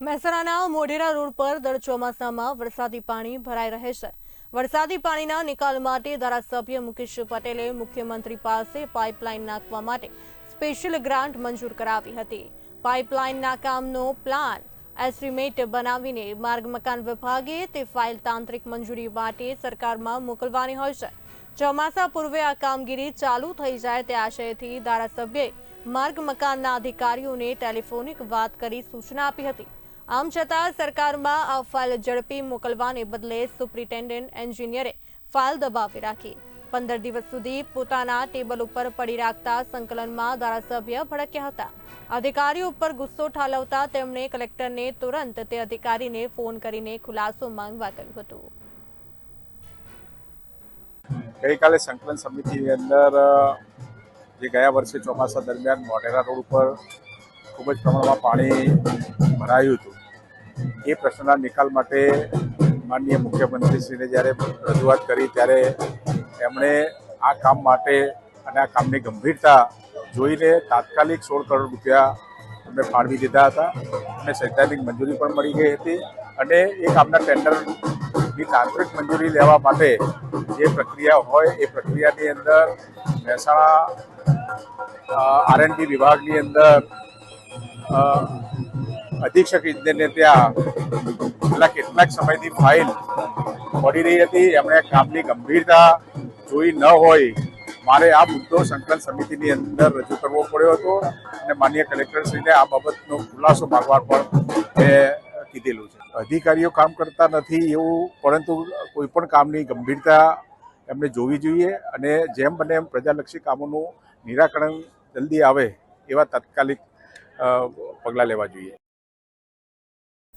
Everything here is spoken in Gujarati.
મહેસાણાના મોઢેરા રોડ પર દર ચોમાસામાં વરસાદી પાણી ભરાઈ રહે છે. વરસાદી પાણીના નિકાલ માટે ધારાસભ્ય મુકેશ પટેલે મુખ્યમંત્રી પાસે પાઇપલાઇન નાખવા માટે સ્પેશિયલ ગ્રાન્ટ મંજૂર કરાવી હતી. પાઇપલાઇનના કામનો પ્લાન એસ્ટિમેટ બનાવીને માર્ગ મકાન વિભાગે તે ફાઇલ તાંત્રિક મંજૂરી માટે સરકારમાં મોકલવાની હોય છે. ચોમાસા પૂર્વે આ કામગીરી ચાલુ થઈ જાય તે આશયથી ધારાસભ્યએ માર્ગ મકાનના અધિકારીઓને ટેલિફોનિક વાત કરી સૂચના આપી હતી. આમ છતાં સરકારમાં આ ફાઇલ ઝડપી મોકલવાને બદલે સુપ્રિન્ટેન્ડન્ટ એન્જિનિયરે ફાઇલ દબાવી રાખી. પંદર દિવસ સુધી પોતાના ટેબલ ઉપર પડી રાખતા સંકલનમાં ધારાસભ્ય ભડક્યા હતા. અધિકારીઓ ઉપર ગુસ્સો ઠાલવતા તેમણે કલેક્ટરને તુરંત તે અધિકારીને ફોન કરીને ખુલાસો માંગવા કહ્યું હતું. ગઈકાલે સંકલન સમિતિની અંદર જે ગયા વર્ષે ચોમાસા દરમિયાન મોઢેરા રોડ ઉપર ખૂબ જ પ્રમાણમાં પાણી ભરાયું હતું. એ પ્રશ્નના નિકાલ માટે માનનીય મુખ્યમંત્રીશ્રીને જ્યારે રજૂઆત કરી, ત્યારે એમણે આ કામ માટે અને આ કામની ગંભીરતા જોઈને તાત્કાલિક સોળ કરોડ રૂપિયા અમે ફાળવી દીધા હતા અને સૈદ્ધાંતિક મંજૂરી પણ મળી ગઈ હતી અને એ કામના ટેન્ડરની તાંત્રિક મંજૂરી લેવા માટે જે પ્રક્રિયા હોય, એ પ્રક્રિયાની અંદર મહેસાણા આરએનડી વિભાગની અંદર અધિક્ષક ઇજનેરને ત્યાં છેલ્લા કેટલાક સમયથી ફાઇલ પડી રહી હતી. એમણે કામની ગંભીરતા જોઈ ન હોય. મારે આ મુદ્દો સંકલન સમિતિની અંદર રજૂ કરવો પડ્યો હતો અને માન્ય કલેક્ટરશ્રીને આ બાબતનો ખુલાસો માગવા પણ મેં કીધેલું છે. અધિકારીઓ કામ કરતા નથી એવું, પરંતુ કોઈ પણ કામની ગંભીરતા એમને જોવી જોઈએ અને જેમ બને એમ પ્રજાલક્ષી કામોનું નિરાકરણ જલ્દી આવે એવા તાત્કાલિક પગલાં લેવા જોઈએ.